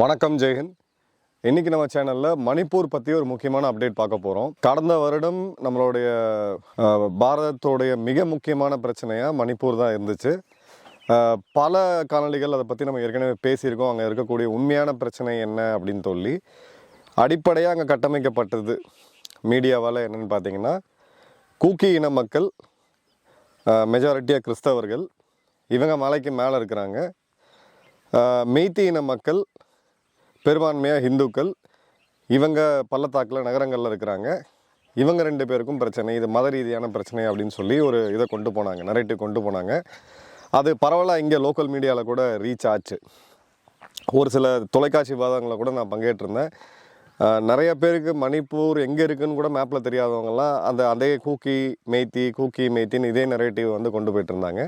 வணக்கம் ஜெயஹிந்த் இன்றைக்கி நம்ம சேனலில் மணிப்பூர் பற்றி ஒரு முக்கியமான அப்டேட் பார்க்க போகிறோம் கடந்த வருடம் நம்மளுடைய பாரதத்துடைய பாரதத்தோடைய மிக முக்கியமான பிரச்சனையாக மணிப்பூர் தான் இருந்துச்சு. பல காணொலிகள் அதை பற்றி நம்ம ஏற்கனவே பேசியிருக்கோம். அங்கே இருக்கக்கூடிய உண்மையான பிரச்சனை என்ன அப்படின்னு சொல்லி அடிப்படையாக அங்கே கட்டமைக்கப்பட்டது மீடியாவால் என்னன்னு பார்த்தீங்கன்னா கூக்கி இன மக்கள் மெஜாரிட்டியாக கிறிஸ்தவர்கள் இவங்க மலைக்கு மேலே இருக்கிறாங்க. மெய்த்தி இன மக்கள் பெரும்பான்மையாக ஹிந்துக்கள் இவங்க பள்ளத்தாக்கில் நகரங்களில் இருக்கிறாங்க. இவங்க ரெண்டு பேருக்கும் பிரச்சனை. இது மத ரீதியான பிரச்சனை அப்படின்னு சொல்லி ஒரு இதை கொண்டு போனாங்க நரேட்டிவ் கொண்டு போனாங்க. அது பரவலாக இங்கே லோக்கல் மீடியாவில் கூட ரீச் ஆச்சு. ஒரு சில தொலைக்காட்சி விவாதங்களை கூட நான் பங்கேற்றிருந்தேன். நிறைய பேருக்கு மணிப்பூர் எங்கே இருக்குதுன்னு கூட மேப்பில் தெரியாதவங்கலாம் அந்த அதே கூக்கி மெய்த்தி கூக்கி மெய்த்தின்னு இதே நரேட்டிவ் வந்து கொண்டு போயிட்டு இருந்தாங்க.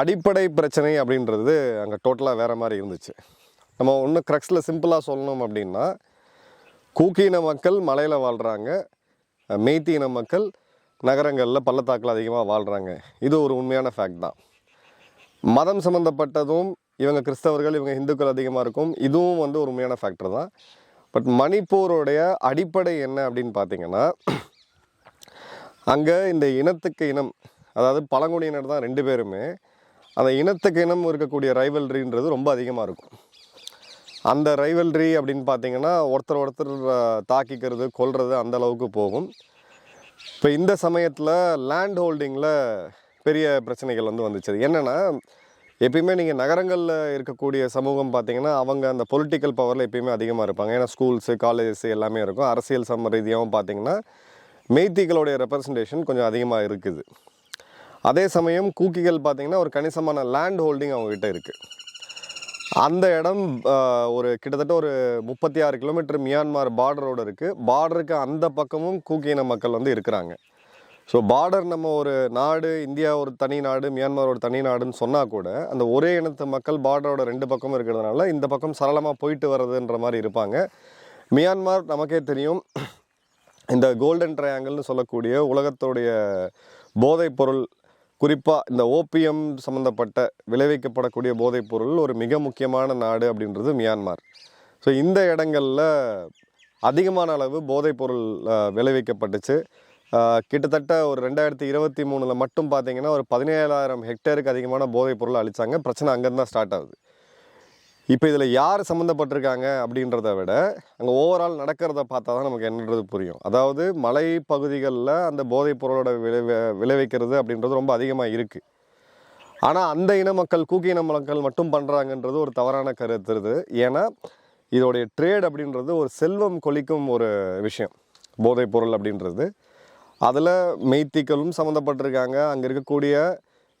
அடிப்படை பிரச்சனை அப்படின்றது அங்கே டோட்டலாக வேறு மாதிரி இருந்துச்சு. நம்ம ஒன்றும் க்ரக்ஸில் சிம்பிளாக சொல்லணும் அப்படின்னா கூக்கின இன மக்கள் மலையில் வாழ்கிறாங்க மெய்த்தி இன மக்கள் நகரங்களில் பள்ளத்தாக்கில் அதிகமாக வாழ்கிறாங்க இது ஒரு உண்மையான ஃபேக்ட் தான். மதம் சம்மந்தப்பட்டதும் இவங்க கிறிஸ்தவர்கள் இவங்க இந்துக்கள் அதிகமாக இருக்கும். இதுவும் வந்து ஒரு உண்மையான ஃபேக்டர் தான். பட் மணிப்பூருடைய அடிப்படை என்ன அப்படின்னு பார்த்தீங்கன்னா அங்கே இந்த இனத்துக்கு இனம் அதாவது பழங்குடியினர் தான் ரெண்டு பேருமே அந்த இனத்துக்கு இனம் இருக்கக்கூடிய ரைவல்ரின்றது ரொம்ப அதிகமாக இருக்கும். அந்த ரைவல்ரி அப்படின்னு பார்த்தீங்கன்னா ஒருத்தர் ஒருத்தர் தாக்கிக்கிறது கொல்றது அந்த அளவுக்கு போகும். இப்போ இந்த சமயத்தில் லேண்ட் ஹோல்டிங்கில் பெரிய பிரச்சனைகள் வந்து வந்துச்சு. என்னென்னா எப்பயுமே நீங்கள் நகரங்களில் இருக்கக்கூடிய சமூகம் பார்த்தீங்கன்னா அவங்க அந்த பொலிட்டிக்கல் பவரில் எப்பயுமே அதிகமாக இருப்பாங்க. ஏன்னா ஸ்கூல்ஸு காலேஜஸ் எல்லாமே இருக்கும். அரசியல் சம ரீதியாகவும் பார்த்தீங்கன்னா மெய்த்திகளுடைய ரெப்ரசன்டேஷன் கொஞ்சம் அதிகமாக இருக்குது. அதே சமயம் கூக்கிகள் பார்த்தீங்கன்னா ஒரு கணிசமான லேண்ட் ஹோல்டிங் அவங்ககிட்ட இருக்குது அந்த இடம் ஒரு கிட்டத்தட்ட ஒரு முப்பத்தி ஆறு கிலோமீட்டர் மியான்மார் பார்டரோடு இருக்குது பார்டருக்கு அந்த பக்கமும் கூக்கியின மக்கள் வந்து இருக்கிறாங்க. ஸோ பார்டர் நம்ம ஒரு நாடு இந்தியா ஒரு தனி நாடு மியான்மார் ஒரு தனி நாடுன்னு சொன்னால் கூட அந்த ஒரே இனத்து மக்கள் பார்டரோட ரெண்டு பக்கமும் இருக்கிறதுனால இந்த பக்கம் சரளமாக போயிட்டு வர்றதுன்ற மாதிரி இருப்பாங்க. மியான்மார் நமக்கே தெரியும் இந்த கோல்டன் ட்ரையாங்கிள்னு சொல்லக்கூடிய உலகத்துடைய போதைப்பொருள் குறிப்பாக இந்த ஓபிஎம் சம்மந்தப்பட்ட விளைவிக்கப்படக்கூடிய போதைப் பொருள் ஒரு மிக முக்கியமான நாடு அப்படின்றது மியான்மார். ஸோ இந்த இடங்களில் அதிகமான அளவு போதைப் பொருள் விளைவிக்கப்பட்டுச்சு. கிட்டத்தட்ட ஒரு ரெண்டாயிரத்தி இருபத்தி மூணில் மட்டும் பார்த்தீங்கன்னா ஒரு பதினேழாயிரம் ஹெக்டேருக்கு அதிகமான போதைப் பொருள் பிரச்சனை அங்கேருந்து தான் ஸ்டார்ட் ஆகுது. இப்போ இதில் யார் சம்மந்தப்பட்டிருக்காங்க அப்படின்றத விட அங்கே ஓவரால் நடக்கிறத பார்த்தா தான் நமக்கு என்னன்றது புரியும். அதாவது மலை பகுதிகளில் அந்த போதைப் பொருளோட விளை விளைவிக்கிறது அப்படின்றது ரொம்ப அதிகமாக இருக்குது ஆனால் அந்த இன மக்கள் கூக்கி இன மக்கள் மட்டும் பண்ணுறாங்கன்றது ஒரு தவறான கருத்து இது. ஏன்னா இதோடைய ட்ரேட் அப்படின்றது ஒரு செல்வம் கொளிக்கும் ஒரு விஷயம். போதைப் பொருள் அப்படின்றது. அதில் மெய்த்திக்களும் சம்மந்தப்பட்டிருக்காங்க அங்கே இருக்கக்கூடிய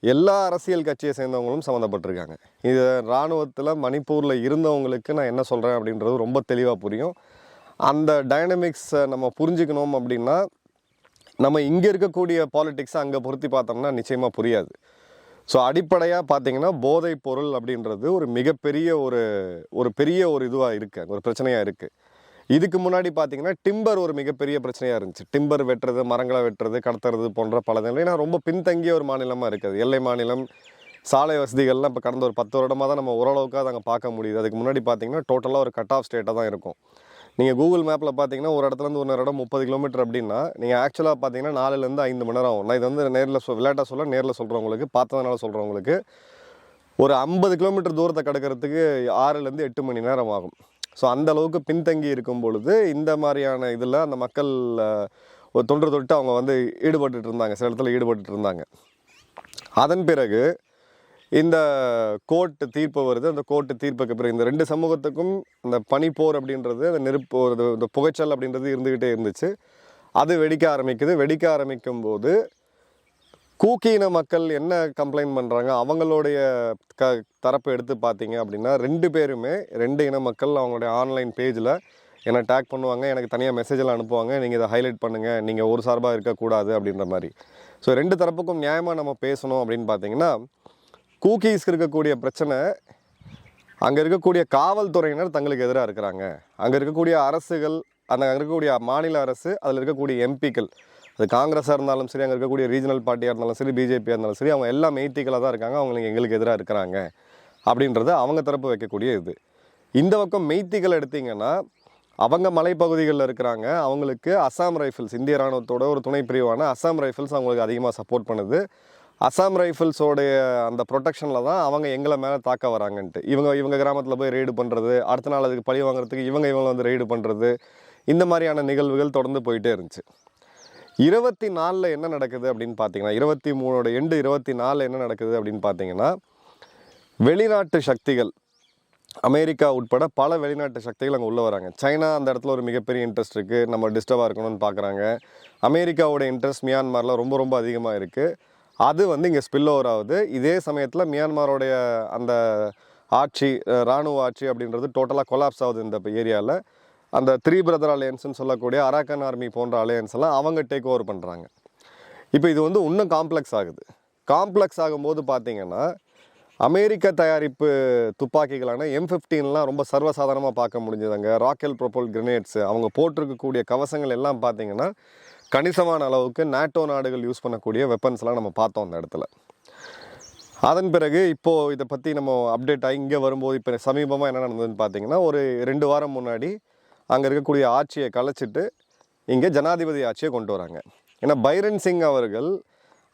எல்லா அரசியல் கட்சியை சேர்ந்தவங்களும் சம்மந்தப்பட்டிருக்காங்க. இது இராணுவத்தில் மணிப்பூரில் இருந்தவங்களுக்கு நான் என்ன சொல்கிறேன் அப்படின்றது ரொம்ப தெளிவாக புரியும். அந்த டைனமிக்ஸை நம்ம புரிஞ்சுக்கணும் அப்படின்னா நம்ம இங்கே இருக்கக்கூடிய பாலிட்டிக்ஸை அங்கே பொருத்தி பார்த்தோம்னா நிச்சயமாக புரியாது. ஸோ அடிப்படையாக பார்த்தீங்கன்னா போதைப் பொருள் அப்படின்றது ஒரு மிகப்பெரிய ஒரு ஒரு பெரிய ஒரு இதுவாக இருக்குது ஒரு பிரச்சனையாக இருக்குது இதுக்கு முன்னாடி பார்த்தீங்கன்னா டிம்பர் ஒரு மிகப்பெரிய பிரச்சனையாக இருந்துச்சு. டிம்பர் வெட்டுறது மரங்களை வெட்டுறது கடத்துறது போன்ற பல ஏன்னா ரொம்ப பின்தங்கிய ஒரு மாநிலமாக இருக்குது எல்லை மாநிலம் சாலை வசதிகள்லாம் இப்போ கடந்த ஒரு பத்து வருடமாக தான் நம்ம ஓரளவுக்கு அதை அங்கே பார்க்க முடியுது. அதுக்கு முன்னாடி பார்த்தீங்கன்னா டோட்டலாக ஒரு கட் ஆஃப் ஸ்டேட்டாக தான் இருக்கும். நீங்கள் கூகுள் மேப்பில் பார்த்தீங்கன்னா ஒரு இடத்துலேருந்து ஒரு இடம் முப்பது கிலோமீட்டர் அப்படின்னா நீங்கள் ஆக்சுவலாக பார்த்தீங்கன்னா நாலுலேருந்து ஐந்து மணி நேரம் ஆகும். நான் இது வந்து நேரில் சொல் விளையாட்டாக சொல்ல நேரில் சொல்கிறவங்களுக்கு பார்த்ததுனால சொல்கிறவங்களுக்கு ஒரு ஐம்பது கிலோமீட்டர் தூரத்தை கிடக்கிறதுக்கு ஆறுலேருந்து எட்டு மணி நேரம் ஆகும். ஸோ அந்த அளவுக்கு பின்தங்கி இருக்கும் பொழுது இந்த மாதிரியான இதில் அந்த மக்கள் ஒரு தொன்று தொட்டு அவங்க வந்து ஈடுபட்டு இருந்தாங்க. சில இடத்துல ஈடுபட்டுட்டு இருந்தாங்க. அதன் பிறகு இந்த கோர்ட்டு தீர்ப்பு வருது. அந்த கோர்ட்டு தீர்ப்புக்கு பிறகு இந்த ரெண்டு சமூகத்துக்கும் இந்த பனிப்போர் அப்படின்றது அந்த நெருப்பு ஒரு இந்த புகைச்சல் அப்படின்றது இருந்துக்கிட்டே இருந்துச்சு. அது வெடிக்க ஆரம்பிக்குது. வெடிக்க ஆரம்பிக்கும் போது கூக்கின மக்கள் என்ன கம்ப்ளைண்ட் பண்ணுறாங்க அவங்களுடைய க தரப்பு எடுத்து பார்த்தீங்க அப்படின்னா ரெண்டு பேருமே ரெண்டு இன மக்கள் அவங்களுடைய ஆன்லைன் பேஜில் என்னை டேக் பண்ணுவாங்க. எனக்கு தனியாக மெசேஜில் அனுப்புவாங்க. நீங்கள் இதை ஹைலைட் பண்ணுங்கள் நீங்கள் ஒரு சார்பாக இருக்கக்கூடாது அப்படின்ற மாதிரி. ஸோ ரெண்டு தரப்புக்கும் நியாயமாக நம்ம பேசணும் அப்படின்னு பார்த்தீங்கன்னா கூக்கீஸ்க்கு இருக்கக்கூடிய பிரச்சனை அங்கே இருக்கக்கூடிய காவல்துறையினர் தங்களுக்கு எதிராக இருக்கிறாங்க. அங்கே இருக்கக்கூடிய அரசுகள் அந்த அங்கே இருக்கக்கூடிய மாநில அரசு அதில் இருக்கக்கூடிய எம்பிக்கள் அது காங்கிரஸாக இருந்தாலும் சரி அங்கே இருக்கக்கூடிய ரீஜனல் பார்ட்டியாக இருந்தாலும் சரி பிஜேபியாக இருந்தாலும் சரி அவங்க எல்லாம் மெய்த்திகளாக தான் இருக்காங்க. அவங்க எங்களுக்கு எதிராக இருக்கிறாங்க அப்படின்றத அவங்க தரப்பு வைக்கக்கூடிய இது. இந்த பக்கம் மெய்த்திகள் எடுத்தீங்கன்னா அவங்க மலைப்பகுதிகளில் இருக்கிறாங்க. அவங்களுக்கு அசாம் ரைஃபிள்ஸ் இந்திய ராணுவத்தோட ஒரு துணை பிரிவான அசாம் ரைஃபிள்ஸ் அவங்களுக்கு அதிகமாக சப்போர்ட் பண்ணுது. அசாம் ரைஃபிள்ஸோடைய அந்த ப்ரொடெக்ஷனில் தான் அவங்க எங்களை மேலே தாக்க வராங்கன்ட்டு. இவங்க இவங்க கிராமத்தில் போய் ரெய்டு பண்ணுறது அடுத்த நாள் அதுக்கு பழி வாங்குறதுக்கு இவங்க இவங்க வந்து ரெய்டு பண்ணுறது இந்த மாதிரியான நிகழ்வுகள் தொடர்ந்து போயிட்டே இருந்துச்சு. இருபத்தி நாலில் என்ன நடக்குது அப்படின்னு பார்த்தீங்கன்னா இருபத்தி மூணோட எண்டு இருபத்தி நாலில் என்ன நடக்குது அப்படின்னு பார்த்தீங்கன்னா வெளிநாட்டு சக்திகள் அமெரிக்கா உட்பட பல வெளிநாட்டு சக்திகள் அங்கே உள்ளே வராங்க. சைனா அந்த இடத்துல ஒரு மிகப்பெரிய இன்ட்ரெஸ்ட் இருக்குது நம்ம டிஸ்டர்பாக இருக்கணும்னு பார்க்குறாங்க அமெரிக்காவோட இன்ட்ரெஸ்ட் மியான்மரில் ரொம்ப ரொம்ப அதிகமாக இருக்குது அது வந்து இங்கே ஸ்பில் ஓவர் ஆகுது. இதே சமயத்தில் மியான்மாரோடைய அந்த ஆட்சி இராணுவ ராணுவ ஆட்சி அப்படின்றது டோட்டலாக கொலாப்ஸ் ஆகுது இந்த ஏரியாவில் அந்த த்ரீ பிரதர் அலையன்ஸ்னு சொல்லக்கூடிய அராக்கன் ஆர்மி போன்ற அலையன்ஸ் எல்லாம் அவங்க டேக் ஓவர் பண்ணுறாங்க இப்போ இது வந்து இன்னும் காம்ப்ளெக்ஸ் ஆகுது. காம்ப்ளெக்ஸ் ஆகும்போது பார்த்தீங்கன்னா அமெரிக்க தயாரிப்பு துப்பாக்கிகளான எம் ஃபிஃப்டீன்லாம் ரொம்ப சர்வசாதாரணமாக பார்க்க முடிஞ்சதுங்க. ராக்கெல் ப்ரொபோல் கிரனேட்ஸு அவங்க போட்டிருக்கக்கூடிய கவசங்கள் எல்லாம் பார்த்தீங்கன்னா கணிசமான அளவுக்கு நாட்டோ நாடுகள் யூஸ் பண்ணக்கூடிய வெப்பன்ஸ்லாம் நம்ம பார்த்தோம் அந்த இடத்துல. அதன் பிறகு இப்போது இதை பற்றி நம்ம அப்டேட் ஆகி இங்கே வரும்போது இப்போ சமீபமாக என்ன நடந்ததுன்னு பார்த்தீங்கன்னா ஒரு ரெண்டு வாரம் முன்னாடி அங்கே இருக்கக்கூடிய ஆட்சியை கலைச்சிட்டு இங்கே ஜனாதிபதி ஆட்சியை கொண்டு வராங்க. ஏன்னா பைரன் சிங் அவர்கள்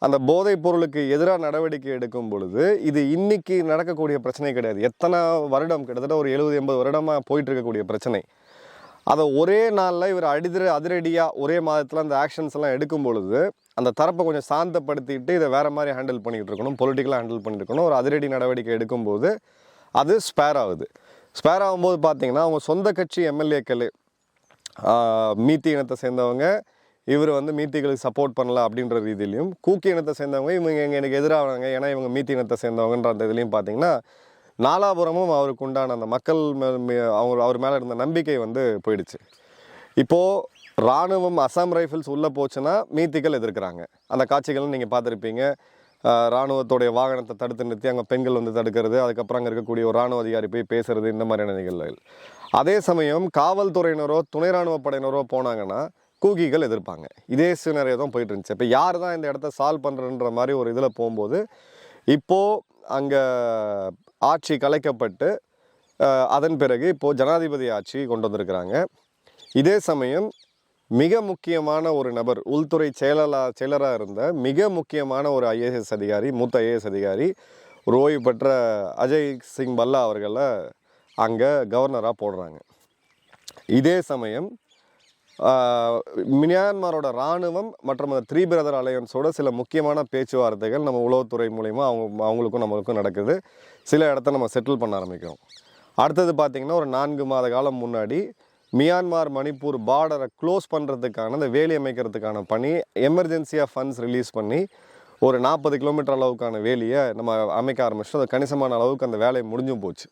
அந்த போதைப் பொருளுக்கு எதிராக நடவடிக்கை எடுக்கும் பொழுது இது இன்னைக்கு நடக்கக்கூடிய பிரச்சனை கிடையாது. எத்தனை வருடம்? கிட்டத்தட்ட ஒரு எழுபது எண்பது வருடமாக போயிட்டு இருக்கக்கூடிய பிரச்சனை. அதை ஒரே நாளில் இவர் அடிதிர அதிரடியாக ஒரே மாதத்தில் அந்த ஆக்ஷன்ஸ் எல்லாம் எடுக்கும் பொழுது அந்த தரப்பை கொஞ்சம் சாந்தப்படுத்திட்டு இதை வேறு மாதிரி ஹேண்டில் பண்ணிகிட்டு இருக்கணும் பொலிட்டிக்கலாக ஹேண்டில் பண்ணிட்டு இருக்கணும். ஒரு அதிரடி நடவடிக்கை எடுக்கும்போது அது ஸ்பேர் ஆகுது. ஸ்பேர் ஆகும்போது பார்த்தீங்கன்னா அவங்க சொந்த கட்சி எம்எல்ஏக்கள் மீத்தி இனத்தை சேர்ந்தவங்க இவர் வந்து மீத்திகளுக்கு சப்போர்ட் பண்ணல அப்படின்ற ரீதியிலையும் கூக்கி இனத்தை சேர்ந்தவங்க இவங்க இங்கே எனக்கு எதிராகிறாங்க ஏன்னா இவங்க மீத்தி இனத்தை சேர்ந்தவங்கன்ற அந்த இதுலையும் பார்த்தீங்கன்னா நாலாபுரமும் அவருக்கு உண்டான அந்த மக்கள் மே- அவங்க அவர் மேலே இருந்த நம்பிக்கை வந்து போயிடுச்சு. இப்போது ராணுவம் அசாம் ரைஃபிள்ஸ் உள்ளே போச்சுன்னா மீத்திகள் எதிர்க்கிறாங்க. அந்த காட்சிகள் நீங்கள் பார்த்துருப்பீங்க. இராணுவத்துடைய வாகனத்தை தடுத்து நிறுத்தி அங்கே பெண்கள் வந்து தடுக்கிறது அதுக்கப்புறம் அங்கே இருக்கக்கூடிய ஒரு ராணுவ அதிகாரி போய் பேசுறது இந்த மாதிரியான நிகழ்வுகள். அதே சமயம் காவல்துறையினரோ துணை ராணுவ படையினரோ போனாங்கன்னா கூகிகள் எதிர்ப்பாங்க. இதே சினரே தான் போயிட்டு இருந்துச்சு. இப்போ யார் தான் இந்த இடத்த சால்வ் பண்ணுறன்ற மாதிரி ஒரு இதில் போகும்போது இப்போது அங்கே ஆட்சி கலைக்கப்பட்டு அதன் பிறகு இப்போது ஜனாதிபதி ஆட்சி கொண்டு வந்திருக்கிறாங்க. இதே சமயம் மிக முக்கியமான ஒரு நபர் உள்துறை செயலரா செயலராக இருந்த மிக முக்கியமான ஒரு ஐஏஎஸ் அதிகாரி மூத்த ஐஏஎஸ் அதிகாரி ஒரு ஓய்வு பெற்ற அஜய் சிங் பல்லா அவர்களை அங்கே கவர்னராக போடுறாங்க. இதே சமயம் மியான்மரோட இராணுவம் மற்றும் அந்த த்ரீ பிரதர் அலையன்ஸோட சில முக்கியமான பேச்சுவார்த்தைகள் நம்ம உளவுத்துறை மூலிமா அவங்க அவங்களுக்கும் நம்மளுக்கும் நடக்குது. சில இடத்த நம்ம செட்டில் பண்ண ஆரம்பிக்கிறோம். அடுத்தது பார்த்திங்கன்னா ஒரு நான்கு மாத காலம் முன்னாடி மியான்மார் மணிப்பூர் பார்டரை க்ளோஸ் பண்ணுறதுக்கான அந்த வேலி அமைக்கிறதுக்கான பணி எமர்ஜென்சியாக ஃபண்ட்ஸ் ரிலீஸ் பண்ணி ஒரு நாற்பது கிலோமீட்டர் அளவுக்கான வேலியை நம்ம அமைக்க ஆரம்பிச்சிட்டோம். அது கணிசமான அளவுக்கு அந்த வேலை முடிஞ்சும் போச்சு.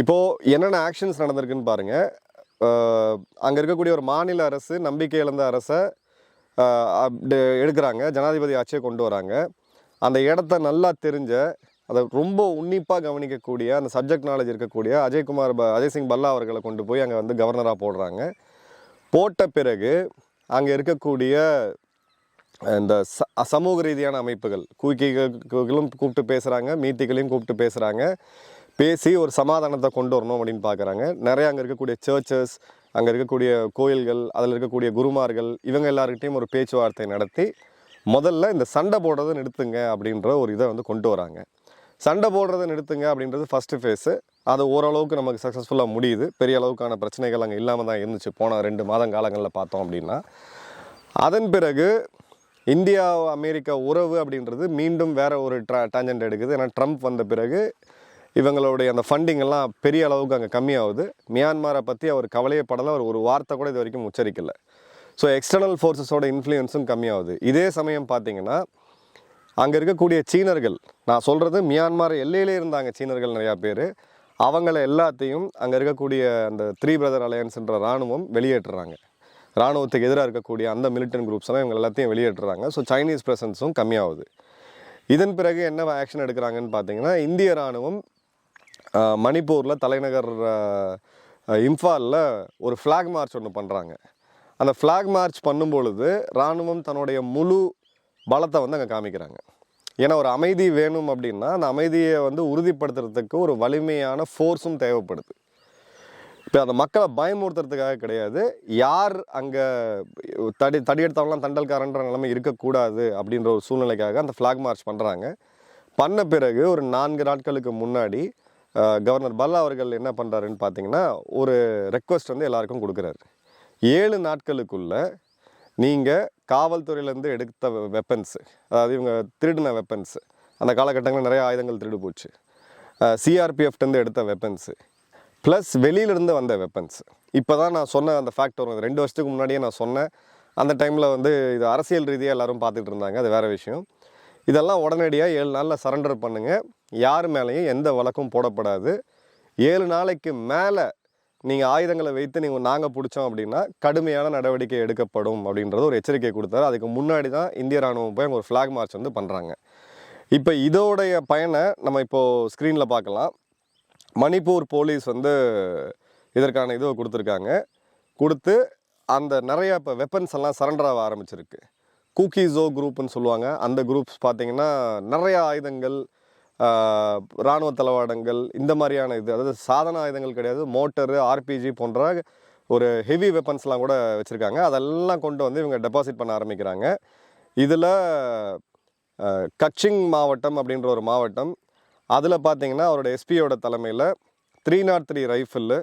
இப்போது என்னென்ன ஆக்ஷன்ஸ் நடந்திருக்குன்னு பாருங்கள் அங்கே இருக்கக்கூடிய ஒரு மாநில அரசு நம்பிக்கை இழந்த அரசை அப்படி எடுக்கிறாங்க. ஜனாதிபதி ஆட்சியை கொண்டு வராங்க. அந்த இடத்த நல்லா தெரிஞ்ச அதை ரொம்ப உன்னிப்பாக கவனிக்கக்கூடிய அந்த சப்ஜெக்ட் நாலேஜ் இருக்கக்கூடிய அஜய்குமார் ப அஜய் சிங் பல்லா அவர்களை கொண்டு போய் அங்கே வந்து கவர்னராக போடுறாங்க. போட்ட பிறகு அங்கே இருக்கக்கூடிய இந்த ச சமூக ரீதியான அமைப்புகள் கூக்கிகளும் கூப்பிட்டு பேசுகிறாங்க மீத்திகளையும் கூப்பிட்டு பேசுகிறாங்க பேசி ஒரு சமாதானத்தை கொண்டு வரணும் அப்படின்னு பார்க்குறாங்க நிறைய அங்கே இருக்கக்கூடிய சர்ச்சஸ் அங்கே இருக்கக்கூடிய கோயில்கள் அதில் இருக்கக்கூடிய குருமார்கள் இவங்க எல்லாருக்கிட்டையும் ஒரு பேச்சுவார்த்தை நடத்தி முதல்ல இந்த சண்டை போடுறதை நிறுத்துங்க அப்படின்ற ஒரு இதை வந்து கொண்டு வராங்க. சண்டை போடுறதை நிறுத்துங்க அப்படின்றது ஃபஸ்ட்டு ஃபேஸு அது ஓரளவுக்கு நமக்கு சக்ஸஸ்ஃபுல்லாக முடியுது. பெரிய அளவுக்கான பிரச்சனைகள் அங்கே இல்லாமல் தான் இருந்துச்சு. போன ரெண்டு மாதம் காலங்களில் பார்த்தோம் அப்படின்னா. அதன் பிறகு இந்தியா அமெரிக்கா உறவு அப்படின்றது மீண்டும் வேற ஒரு ட்ரா டாஞ்சன்ட் எடுக்குது. ஏன்னா ட்ரம்ப் வந்த பிறகு இவங்களுடைய அந்த ஃபண்டிங் எல்லாம் பெரிய அளவுக்கு அங்கே கம்மியாகுது. மியான்மரை பற்றி அவர் கவலையே படலை. அவர் ஒரு வார்த்தை கூட இது வரைக்கும் உச்சரிக்கலை. ஸோ எக்ஸ்டர்னல் ஃபோர்ஸஸோட இன்ஃப்ளூயன்ஸும் கம்மியாகுது. இதே சமயம் பார்த்தீங்கன்னா அங்கே இருக்கக்கூடிய சீனர்கள் நான் சொல்கிறது மியான்மர் எல்லையிலே இருந்தாங்க சீனர்கள் நிறையா பேர். அவங்கள எல்லாத்தையும் அங்கே இருக்கக்கூடிய அந்த த்ரீ பிரதர் அலையன்ஸ்ன்ற இராணுவம் வெளியேற்றுறாங்க. இராணுவத்துக்கு எதிராக இருக்கக்கூடிய அந்த மிலிட்டன் குரூப்ஸ் எல்லாம் இவங்க எல்லாத்தையும் வெளியேற்றுறாங்க. ஸோ சைனீஸ் ப்ரெசன்ஸும் கம்மியாகுது. இதன் பிறகு என்ன ஆக்ஷன் எடுக்கிறாங்கன்னு பார்த்தீங்கன்னா இந்திய இராணுவம் மணிப்பூரில் தலைநகர் இம்ஃபாலில் ஒரு ஃப்ளாக் மார்ச் ஒன்று பண்ணுறாங்க அந்த ஃப்ளாக் மார்ச் பண்ணும்பொழுது இராணுவம் தன்னுடைய முழு பலத்தை வந்து அங்கே காமிக்கிறாங்க. ஏன்னா ஒரு அமைதி வேணும் அப்படின்னா அந்த அமைதியை வந்து உறுதிப்படுத்துறதுக்கு ஒரு வலிமையான ஃபோர்ஸும் தேவைப்படுது. இப்போ அந்த மக்களை பயமுறுத்துறதுக்காக கிடையாது. யார் அங்கே தடி தடியெடுத்தவங்களாம் தண்டல்காரன்ற நிலைமை இருக்கக்கூடாது அப்படின்ற ஒரு சூழ்நிலைக்காக அந்த ஃப்ளாக் மார்ச் பண்ணுறாங்க பண்ண பிறகு ஒரு நான்கு நாட்களுக்கு முன்னாடி கவர்னர் பல்லா அவர்கள் என்ன பண்ணுறாருன்னு பார்த்தீங்கன்னா ஒரு ரெக்வஸ்ட் வந்து எல்லாருக்கும் கொடுக்குறாரு. ஏழு நாட்களுக்குள்ளே நீங்கள் காவல்துறையிலேருந்து எடுத்த வெப்பன்ஸ் அதாவது இவங்க திருடின வெப்பன்ஸ் அந்த காலகட்டங்களில் நிறைய ஆயுதங்கள் திருடு போச்சு. சிஆர்பிஎஃப்டேருந்து எடுத்த வெப்பன்ஸு ப்ளஸ் வெளியிலேருந்து வந்த வெப்பன்ஸ் இப்போ தான் நான் சொன்ன அந்த ஃபேக்ட் வரும். ரெண்டு வருஷத்துக்கு முன்னாடியே நான் சொன்னேன். அந்த டைமில் வந்து இது அரசியல் ரீதியாக எல்லாரும் பார்த்துட்டு இருந்தாங்க. அது வேறு விஷயம். இதெல்லாம் உடனடியாக ஏழு நாளில் சரண்டர் பண்ணுங்கள் யார் மேலேயும் எந்த வழக்கும் போடப்படாது. ஏழு நாளைக்கு மேலே நீங்கள் ஆயுதங்களை வைத்து நீங்கள் நாங்கள் பிடிச்சோம் அப்படின்னா கடுமையான நடவடிக்கை எடுக்கப்படும் அப்படின்றது ஒரு எச்சரிக்கை கொடுத்தாரு. அதுக்கு முன்னாடி தான் இந்திய ராணுவம் போய் அங்கே ஒரு ஃப்ளாக் மார்ச் வந்து பண்ணுறாங்க இப்போ இதோடைய பயனை நம்ம இப்போது ஸ்க்ரீனில் பார்க்கலாம். மணிப்பூர் போலீஸ் வந்து இதற்கான இதுவை கொடுத்துருக்காங்க. கொடுத்து அந்த நிறையா இப்போ வெப்பன்ஸ் எல்லாம் சரண்டர் ஆக ஆரம்பிச்சிருக்கு. கூக்கிஸோ குரூப்னு சொல்லுவாங்க. அந்த குரூப்ஸ் பார்த்தீங்கன்னா நிறையா ஆயுதங்கள் இராணுவ தளவாடங்கள் இந்த மாதிரியான இது அதாவது சாதன ஆயுதங்கள் கிடையாது மோட்டரு ஆர்பிஜி போன்ற ஒரு ஹெவி வெப்பன்ஸ்லாம் கூட வச்சுருக்காங்க. அதெல்லாம் கொண்டு வந்து இவங்க டெபாசிட் பண்ண ஆரம்பிக்கிறாங்க. இதில் கச்சிங் மாவட்டம் அப்படின்ற ஒரு மாவட்டம். அதில் பார்த்தீங்கன்னா அவரோட எஸ்பியோட தலைமையில் த்ரீ நாட் த்ரீ ரைஃபிள்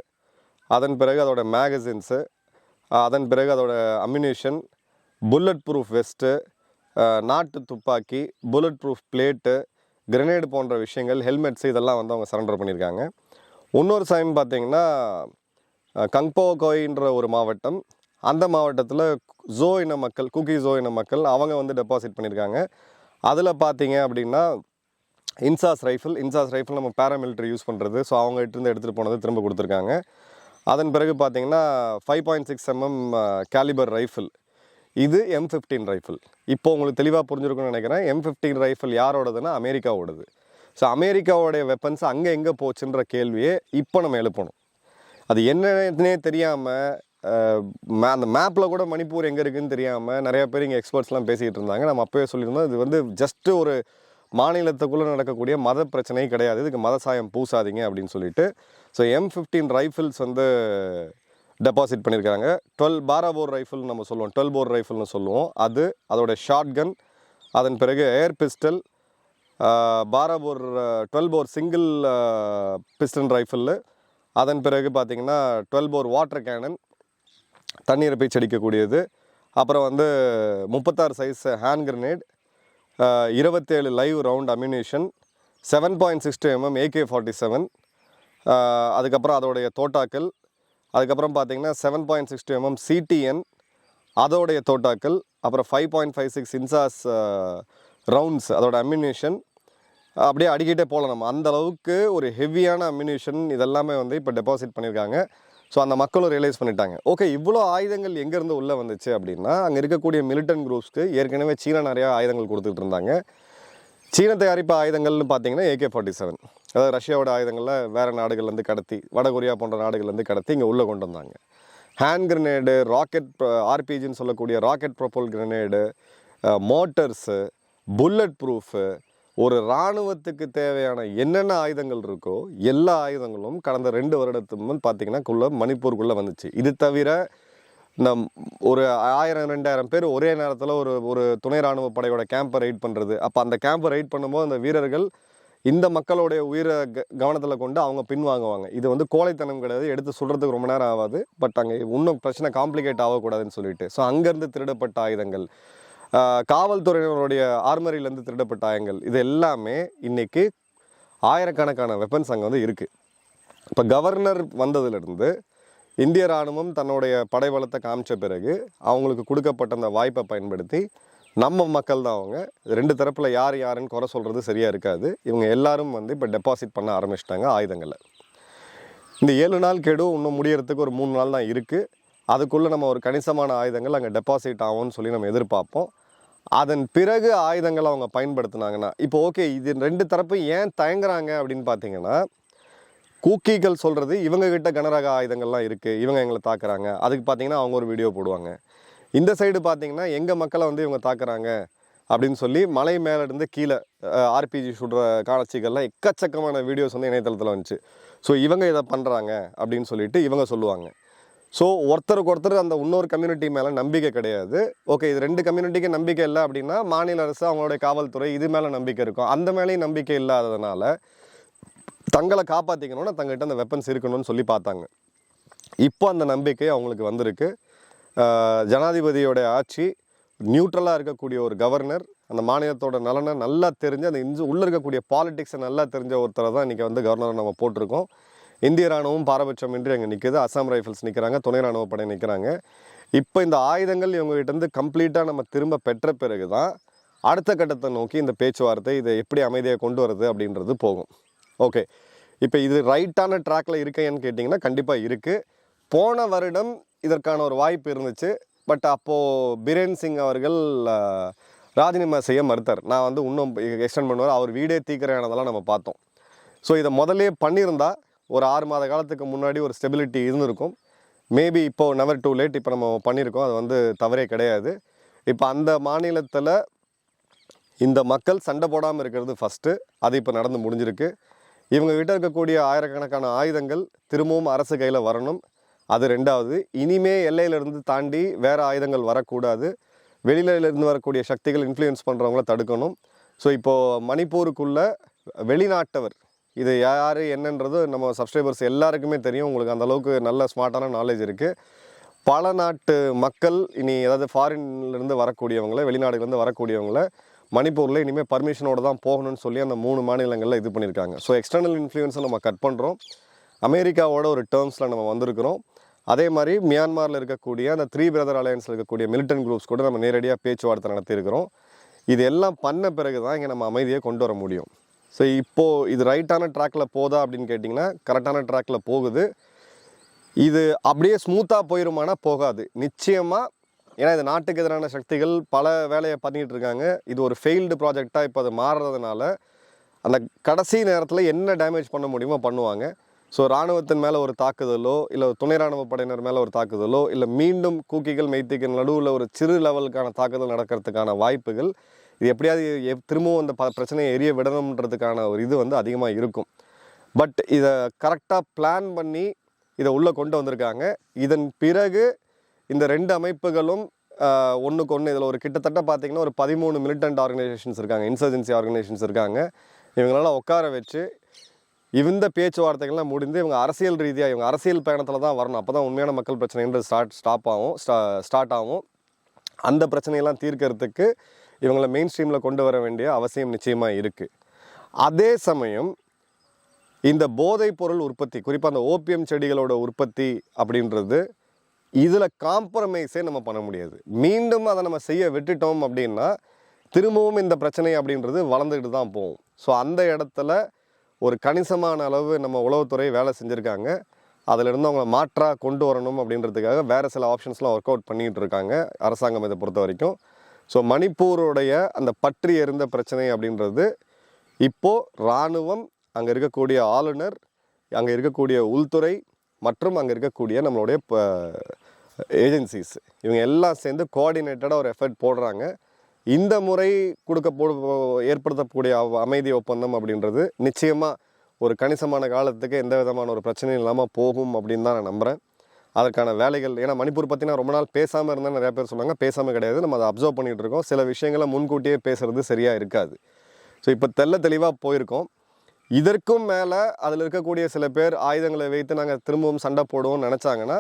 அதன் பிறகு அதோட மேகசின்ஸு அதன் பிறகு அதோட அம்யூனிஷன் புல்லட் ப்ரூஃப் வெஸ்ட்டு நாட்டு துப்பாக்கி புல்லட் ப்ரூஃப் பிளேட்டு கிரனேடு போன்ற விஷயங்கள் ஹெல்மெட்ஸ் இதெல்லாம் வந்து அவங்க சரண்டர் பண்ணியிருக்காங்க. இன்னொரு சைன் பார்த்தீங்கன்னா கங்போ கோயின்ற ஒரு மாவட்டம். அந்த மாவட்டத்தில் ஜோ இன மக்கள் குக்கி ஜோ இன மக்கள் அவங்க வந்து டெபாசிட் பண்ணியிருக்காங்க. அதில் பார்த்தீங்க அப்படின்னா இன்சாஸ் ரைஃபிள் இன்சாஸ் ரைஃபிள் நம்ம பேராமிலிட்டரி யூஸ் பண்ணுறது ஸோ அவங்க இருந்து எடுத்துகிட்டு போனது திரும்ப கொடுத்துருக்காங்க. அதன் பிறகு பார்த்தீங்கன்னா five point six MM calibre rifle இது எம் ஃபிஃப்டீன் ரைஃபிள் இப்போ உங்களுக்கு தெளிவாக புரிஞ்சிருக்கும்னு நினைக்கிறேன். எம் ஃபிஃப்டீன் ரைஃபிள் யாரோடதுன்னா அமெரிக்காவோடது. ஸோ அமெரிக்காவோடைய வெப்பன்ஸ் அங்கே எங்கே போச்சுன்ற கேள்வியே இப்போ நம்ம எழுப்பணும். அது என்னன்னே தெரியாமல் அந்த மேப்பில் கூட மணிப்பூர் எங்கே இருக்குன்னு தெரியாமல் நிறைய பேர் இங்கே எக்ஸ்பர்ட்ஸ்லாம் பேசிகிட்டு இருந்தாங்க. நம்ம அப்போவே சொல்லியிருந்தோம். இது வந்து ஜஸ்ட்டு ஒரு மாநிலத்துக்குள்ளே நடக்கக்கூடிய மத பிரச்சனை கிடையாது. இதுக்கு மத சாயம் பூசாதீங்க அப்படின்னு சொல்லிட்டு. ஸோ எம் ஃபிஃப்டீன் ரைஃபிள்ஸ் வந்து டெபாசிட் பண்ணியிருக்காங்க டுவெல் பாராபோர் ரைஃபிள் நம்ம சொல்லுவோம். டுவெல் போர் ரைஃபிள்னு சொல்லுவோம். அது அதோட ஷார்ட் கன் அதன் பிறகு air pistol பாராபோர் twelve bore single piston rifle அதன் பிறகு பார்த்தீங்கன்னா டுவெல் போர் வாட்டர் கேனன் தண்ணீரை பீச்சு அடிக்கக்கூடியது அப்புறம் வந்து முப்பத்தாறு சைஸ் ஹேண்ட் கிரனேட் இருபத்தேழு live round ammunition seven point six two MM AK forty seven அதுக்கப்புறம் அதோடைய தோட்டாக்கள் அதுக்கப்புறம் பார்த்தீங்கன்னா seven point six two MM CTN அதோடைய தோட்டாக்கள் அப்புறம் five point five six INSAS rounds அதோட அம்யூனேஷன் அப்படியே அடிக்கிட்டே போகலாம் நம்ம. அந்த அளவுக்கு ஒரு ஹெவியான அம்யூனேஷன் இதெல்லாமே வந்து இப்போ டெபாசிட் பண்ணியிருக்காங்க. ஸோ அந்த மக்களும் ரியலைஸ் பண்ணிட்டாங்க. ஓகே இவ்வளோ ஆயுதங்கள் எங்கேருந்து உள்ளே வந்துச்சு அப்படின்னா அங்கே இருக்கக்கூடிய மிலிட்டன் குரூப்ஸ்க்கு ஏற்கனவே சீனா நிறையா ஆயுதங்கள் கொடுத்துட்டு இருந்தாங்க. சீன தயாரிப்பு ஆயுதங்கள்னு பார்த்தீங்கன்னா ஏகே ஃபார்ட்டி செவன் அதாவது ரஷ்யாவோட ஆயுதங்களை வேறு நாடுகள்லேருந்து கடத்தி வட கொரியா போன்ற நாடுகள்லேருந்து கடத்தி இங்கே உள்ளே கொண்டு வந்தாங்க. ஹேண்ட் கிரனேடு ராக்கெட் ஆர்பிஜின்னு சொல்லக்கூடிய rocket propel grenade motors bulletproof ஒரு இராணுவத்துக்கு தேவையான என்னென்ன ஆயுதங்கள் இருக்கோ எல்லா ஆயுதங்களும் கடந்த ரெண்டு வருடத்துக்கு முன் பார்த்தீங்கன்னா குள்ள மணிப்பூருக்குள்ளே வந்துச்சு. இது தவிர நம் ஒரு ஆயிரம் ரெண்டாயிரம் பேர் ஒரே நேரத்தில் ஒரு ஒரு துணை இராணுவ படையோட கேம்பை ரைட் பண்ணுறது அப்போ அந்த கேம்பை ரைட் பண்ணும்போது அந்த வீரர்கள் இந்த மக்களுடைய உயிரை க கவனத்தில் கொண்டு அவங்க பின்வாங்குவாங்க. இது வந்து கோழைத்தனம் கிடையாது. எடுத்து சொல்கிறதுக்கு ரொம்ப நேரம் ஆகாது. பட் அங்கே இன்னும் பிரச்சனை காம்ப்ளிகேட் ஆகக்கூடாதுன்னு சொல்லிட்டு. ஸோ அங்கேருந்து திருடப்பட்ட ஆயுதங்கள் காவல்துறையினருடைய ஆர்மரியிலேருந்து திருடப்பட்ட ஆயுதங்கள் இது எல்லாமே இன்றைக்கி ஆயிரக்கணக்கான வெப்பன்ஸ் அங்கே வந்து இருக்குது இப்போ கவர்னர் வந்ததுலேருந்து இந்திய ராணுவம் தன்னுடைய படைபலத்தை காமிச்ச பிறகு அவங்களுக்கு கொடுக்கப்பட்ட அந்த வாய்ப்பை பயன்படுத்தி நம்ம மக்கள் தான் அவங்க. ரெண்டு தரப்பில் யார் யாருன்னு குறை சொல்கிறது சரியாக இருக்காது. இவங்க எல்லாரும் வந்து இப்போ டெபாசிட் பண்ண ஆரம்பிச்சிட்டாங்க ஆயுதங்களை. இந்த ஏழு நாள் கெடு இன்னும் முடியறதுக்கு ஒரு மூணு நாள் தான் இருக்குது அதுக்குள்ளே நம்ம ஒரு கணிசமான ஆயுதங்கள் அங்கே டெபாசிட் ஆகும்னு சொல்லி நம்ம எதிர்பார்ப்போம். அதன் பிறகு ஆயுதங்களை அவங்க பயன்படுத்தினாங்கன்னா இப்போ ஓகே இது ரெண்டு தரப்பு ஏன் தயங்குறாங்க அப்படின்னு பார்த்தீங்கன்னா கூக்கிகள் சொல்கிறது இவங்கக்கிட்ட கனரக ஆயுதங்கள்லாம் இருக்குது இவங்க எங்களை தாக்குறாங்க. அதுக்கு பார்த்தீங்கன்னா அவங்க ஒரு வீடியோ போடுவாங்க. இந்த சைடு பார்த்தீங்கன்னா எங்கள் மக்களை வந்து இவங்க தாக்குறாங்க அப்படின்னு சொல்லி மலை மேலேருந்து கீழே ஆர்பிஜி சுடுற காட்சிகள்லாம் எக்கச்சக்கமான வீடியோஸ் வந்து இணையதளத்தில் வந்துச்சு. ஸோ இவங்க இதை பண்ணுறாங்க அப்படின்னு சொல்லிட்டு இவங்க சொல்லுவாங்க. ஸோ ஒருத்தருக்கு ஒருத்தர் அந்த இன்னொரு கம்யூனிட்டி மேலே நம்பிக்கை கிடையாது. ஓகே இது ரெண்டு கம்யூனிட்டிக்கு நம்பிக்கை இல்லை அப்படின்னா மாநில அரசு அவங்களுடைய காவல்துறை இது மேலே நம்பிக்கை இருக்கும். அந்த மேலேயும் நம்பிக்கை இல்லாததுனால தங்களை காப்பாற்றிக்கணும்னா தங்ககிட்ட அந்த வெப்பன்ஸ் இருக்கணும்னு சொல்லி பார்த்தாங்க. இப்போ அந்த நம்பிக்கை அவங்களுக்கு வந்திருக்கு. ஜனாதிபதியோட ஆட்சி நியூட்ரலாக இருக்கக்கூடிய ஒரு கவர்னர் அந்த மாநிலத்தோட நலனை நல்லா தெரிஞ்சு அந்த இன்ஜு உள்ளே இருக்கக்கூடிய பாலிடிக்ஸை நல்லா தெரிஞ்ச ஒருத்தரை தான் இன்றைக்கி வந்து கவர்னரை நம்ம போட்டிருக்கோம். இந்திய ராணுவம் பாரபட்சமின்றி அங்கே நிற்குது அசாம் ரைஃபிள்ஸ் நிற்கிறாங்க துணை இராணுவப்படை நிற்கிறாங்க இப்போ இந்த ஆயுதங்கள் இவங்ககிட்டருந்து கம்ப்ளீட்டாக நம்ம திரும்ப பெற்ற பிறகு தான் அடுத்த கட்டத்தை நோக்கி இந்த பேச்சுவார்த்தை இதை எப்படி அமைதியாக கொண்டு வருது அப்படின்றது போகும். ஓகே இப்போ இது ரைட்டான ட்ராக்ல இருக்கேன்னு கேட்டிங்கன்னா கண்டிப்பாக இருக்குது போன வருடம் இதற்கான ஒரு வாய்ப்பு இருந்துச்சு. பட் அப்போது பிரேன் சிங் அவர்கள் ராஜினாமா செய்ய மறுத்தார். நான் வந்து இன்னும் எக்ஸ்டெண்ட் பண்ணுவார். அவர் வீடே தீக்கிரையானதெல்லாம் நம்ம பார்த்தோம். ஸோ இதை முதலே பண்ணியிருந்தா ஒரு ஆறு மாத காலத்துக்கு முன்னாடி ஒரு ஸ்டெபிலிட்டி இருந்திருக்கும். மேபி இப்போது நெவர் டூ லேட் இப்போ நம்ம பண்ணியிருக்கோம். அது வந்து தவறே கிடையாது. இப்போ அந்த மாநிலத்தில் இந்த மக்கள் சண்டை போடாமல் இருக்கிறது ஃபஸ்ட்டு அது இப்போ நடந்து முடிஞ்சிருக்கு. இவங்க கிட்ட இருக்கக்கூடிய ஆயிரக்கணக்கான ஆயுதங்கள் திரும்பவும் அரசு கையில் வரணும். அது ரெண்டாவது. இனிமே எல்லையிலிருந்து தாண்டி வேறு ஆயுதங்கள் வரக்கூடாது. வெளியிலிருந்து வரக்கூடிய சக்திகள் இன்ஃப்ளூயன்ஸ் பண்ணுறவங்கள தடுக்கணும். ஸோ இப்போது மணிப்பூருக்குள்ள வெளிநாட்டவர் இது யார் என்னன்றது நம்ம சப்ஸ்கிரைபர்ஸ் எல்லாருக்குமே தெரியும். உங்களுக்கு அந்த அளவுக்கு நல்ல ஸ்மார்ட்டான நாலேஜ் இருக்குது பல நாட்டு மக்கள் இனி அதாவது ஃபாரின்லேருந்து வரக்கூடியவங்கள வெளிநாடுலேருந்து வரக்கூடியவங்கள மணிப்பூரில் இனிமேல் பர்மிஷனோடு தான் போகணும்னு சொல்லி அந்த மூணு மாநிலங்களில் இது பண்ணியிருக்காங்க. ஸோ எக்ஸ்டர்னல் இன்ஃப்ளூயன்ஸை நம்ம கட் பண்ணுறோம் அமெரிக்காவோட ஒரு டேர்ம்ஸில் நம்ம வந்திருக்கிறோம். அதே மாதிரி மியான்மாரில் இருக்கக்கூடிய அந்த த்ரீ பிரதர் அலையன்ஸில் இருக்கக்கூடிய மிலிட்டன் குரூப்ஸ் கூட நம்ம நேரடியாக பேச்சுவார்த்தை நடத்தியிருக்கிறோம். இது எல்லாம் பண்ண பிறகு தான் இங்கே நம்ம அமைதியை கொண்டு வர முடியும். ஸோ இப்போது இது ரைட்டான ட்ராக்கில் போதா அப்படின்னு கேட்டிங்கன்னா கரெக்டான ட்ராக்கில் போகுது. இது அப்படியே ஸ்மூத்தாக போயிருமானா போகாது. நிச்சயமாக ஏன்னா இது நாட்டுக்கு எதிரான சக்திகள் பல வேலையை பண்ணிட்டு இருக்காங்க. இது ஒரு ஃபெயில்டு ப்ராஜெக்டாக இப்போ அது மாறுறதுனால அந்த கடைசி நேரத்தில் என்ன டேமேஜ் பண்ண முடியுமோ பண்ணுவாங்க. ஸோ இராணுவத்தின் மேலே ஒரு தாக்குதலோ இல்லை துணை ராணுவ படையினர் மேலே ஒரு தாக்குதலோ இல்லை மீண்டும் கூக்கிகள் மெய்த்திகள் நடுவில் ஒரு சிறு லெவலுக்கான தாக்குதல் நடக்கிறதுக்கான வாய்ப்புகள் இது எப்படியாவது எப்- திரும்பவும் அந்த ப பிரச்சனையை எரிய விடணுன்றதுக்கான ஒரு இது வந்து அதிகமாக இருக்கும். பட் இதை கரெக்டாக பிளான் பண்ணி இதை உள்ளே கொண்டு வந்திருக்காங்க. இதன் பிறகு இந்த ரெண்டு அமைப்புகளும் ஒன்றுக்கு ஒன்று இதில் ஒரு கிட்டத்தட்ட பார்த்திங்கன்னா ஒரு பதிமூணு மிலிட்டன்ட் ஆர்கனைசேஷன்ஸ் இருக்காங்க இன்சர்ஜென்சி ஆர்கனைசேஷன்ஸ் இருக்காங்க. இவங்களால உட்கார வச்சு இந்த பேச்சுவார்த்தைகள்லாம் முடிந்து இவங்க அரசியல் ரீதியாக இவங்க அரசியல் பயணத்தில் தான் வரணும். அப்போ தான் உண்மையான மக்கள் பிரச்சனைன்றது ஸ்டார்ட் ஸ்டாப் ஆகும் ஸ்டா ஸ்டார்ட் ஆகும். அந்த பிரச்சனையெல்லாம் தீர்க்கறதுக்கு இவங்களை மெயின் ஸ்ட்ரீமில் கொண்டு வர வேண்டிய அவசியம் நிச்சயமாக இருக்குது அதே சமயம் இந்த போதைப் பொருள் உற்பத்தி குறிப்பாக அந்த ஓபியம் செடிகளோட உற்பத்தி அப்படின்றது இதில் காம்ப்ரமைஸே நம்ம பண்ண முடியாது. மீண்டும் அதை நம்ம செய்ய விட்டுட்டோம் அப்படின்னா திரும்பவும் இந்த பிரச்சனை அப்படின்றது வளர்ந்துக்கிட்டு தான் போகும். ஸோ அந்த இடத்துல ஒரு கணிசமான அளவு நம்ம உளவுத்துறை வேலை செஞ்சுருக்காங்க. அதிலிருந்து அவங்கள மாற்றாக கொண்டு வரணும் அப்படின்றதுக்காக வேறு சில ஆப்ஷன்ஸ்லாம் ஒர்க் அவுட் பண்ணிகிட்டு இருக்காங்க அரசாங்கம் இதை பொறுத்த வரைக்கும். ஸோ மணிப்பூருடைய அந்த பற்றி எறிந்த பிரச்சனை அப்படின்றது இப்போது இராணுவம் அங்கே இருக்கக்கூடிய ஆளுநர் அங்கே இருக்கக்கூடிய உள்துறை மற்றும் அங்கே இருக்கக்கூடிய நம்மளுடைய ஏஜென்சிஸ் இவங்க எல்லாம் சேர்ந்து கோஆர்டினேட்டடாக ஒரு எஃபர்ட் போடுறாங்க. இந்த முறை கொடுக்க ஏற்படுத்தக்கூடிய அவ- அமைதி ஒப்பந்தம் அப்படின்றது நிச்சயமாக ஒரு கணிசமான காலத்துக்கு எந்த விதமான ஒரு பிரச்சனையும் இல்லாமல் போகும் அப்படின்னு தான் நான் நம்புகிறேன் அதற்கான வேலைகள் ஏன்னா மணிப்பூர் பற்றி நான் ரொம்ப நாள் பேசாமல் இருந்தேன் நிறைய பேர் சொன்னாங்க. பேசாமல் கிடையாது. நம்ம அதை அப்சர்வ் பண்ணிகிட்டு இருக்கோம். சில விஷயங்களை முன்கூட்டியே பேசுறது சரியாக இருக்காது. ஸோ இப்போ தெள்ள தெளிவாக போயிருக்கோம். இதற்கும் மேலே அதில் இருக்கக்கூடிய சில பேர் ஆயுதங்களை வைத்து நாங்கள் திரும்பவும் சண்டை போடுவோம்னு நினச்சாங்கன்னா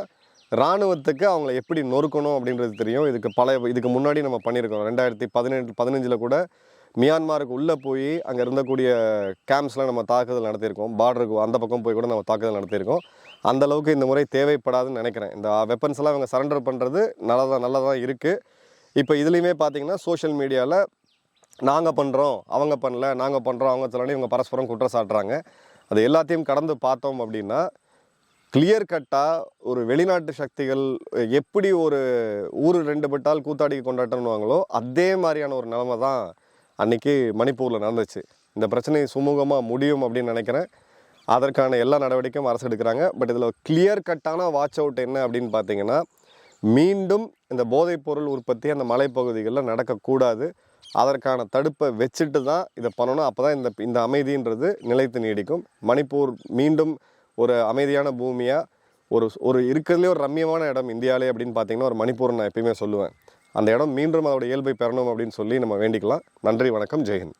இராணுவத்துக்கு அவங்கள எப்படி நொறுக்கணும் அப்படின்றது தெரியும். இதுக்கு பல இதுக்கு முன்னாடி நம்ம பண்ணியிருக்கோம் ரெண்டாயிரத்தி பதினெட்டு பதினஞ்சில் கூட மியான்மாருக்கு உள்ளே போய் அங்கே இருந்தக்கூடிய கேம்ப்ஸ்லாம் நம்ம தாக்குதல் நடத்தியிருக்கோம். பார்டருக்கு அந்த பக்கம் போய் கூட நம்ம தாக்குதல் நடத்தியிருக்கோம். அந்த அளவுக்கு இந்த முறை தேவைப்படாதுன்னு நினைக்கிறேன். இந்த வெப்பன்ஸ்லாம் அவங்க சரண்டர் பண்ணுறது நல்லதாக நல்லதாக இருக்குது இப்போ இதுலேயுமே பார்த்தீங்கன்னா சோஷியல் மீடியாவில் நாங்கள் பண்ணுறோம் அவங்க பண்ணல நாங்கள் பண்ணுறோம் அவங்க சொல்லணும் இவங்க பரஸ்பரம் குற்றம் சாட்டுறாங்க. அது எல்லாத்தையும் கடந்து பார்த்தோம் அப்படின்னா கிளியர் கட்டாக ஒரு வெளிநாட்டு சக்திகள் எப்படி ஒரு ஊர் ரெண்டு பட்டால் கூத்தாடி கொண்டாட்டம்னுவாங்களோ அதே மாதிரியான ஒரு நிலைமை தான் அன்றைக்கி மணிப்பூரில் நடந்துச்சு. இந்த பிரச்சனை சுமூகமாக முடியும் அப்படின்னு நினைக்கிறேன். அதற்கான எல்லா நடவடிக்கையும் அரசு எடுக்கிறாங்க. பட் இதில் கிளியர் கட்டான வாட்ச் அவுட் என்ன அப்படின்னு பார்த்தீங்கன்னா மீண்டும் இந்த போதைப்பொருள் உற்பத்தி அந்த மலைப்பகுதிகளில் நடக்கக்கூடாது. அதற்கான தடுப்பை வச்சுட்டு தான் இதை பண்ணணும். அப்போ தான் இந்த இந்த அமைதின்றது நிலைத்து நீடிக்கும். மணிப்பூர் மீண்டும் ஒரு அமைதியான பூமியாக ஒரு ஒரு இருக்கிறதுலே ஒரு ரம்மியமான இடம் இந்தியாவிலே அப்படின்னு பார்த்தீங்கன்னா ஒரு மணிப்பூர் நான் எப்பயுமே சொல்லுவேன். அந்த இடம் மீண்டும் அதோட இயல்பை பெறணும் அப்படின்னு சொல்லி நம்ம வேண்டிக்கலாம். நன்றி வணக்கம் ஜெயஹிந்த்.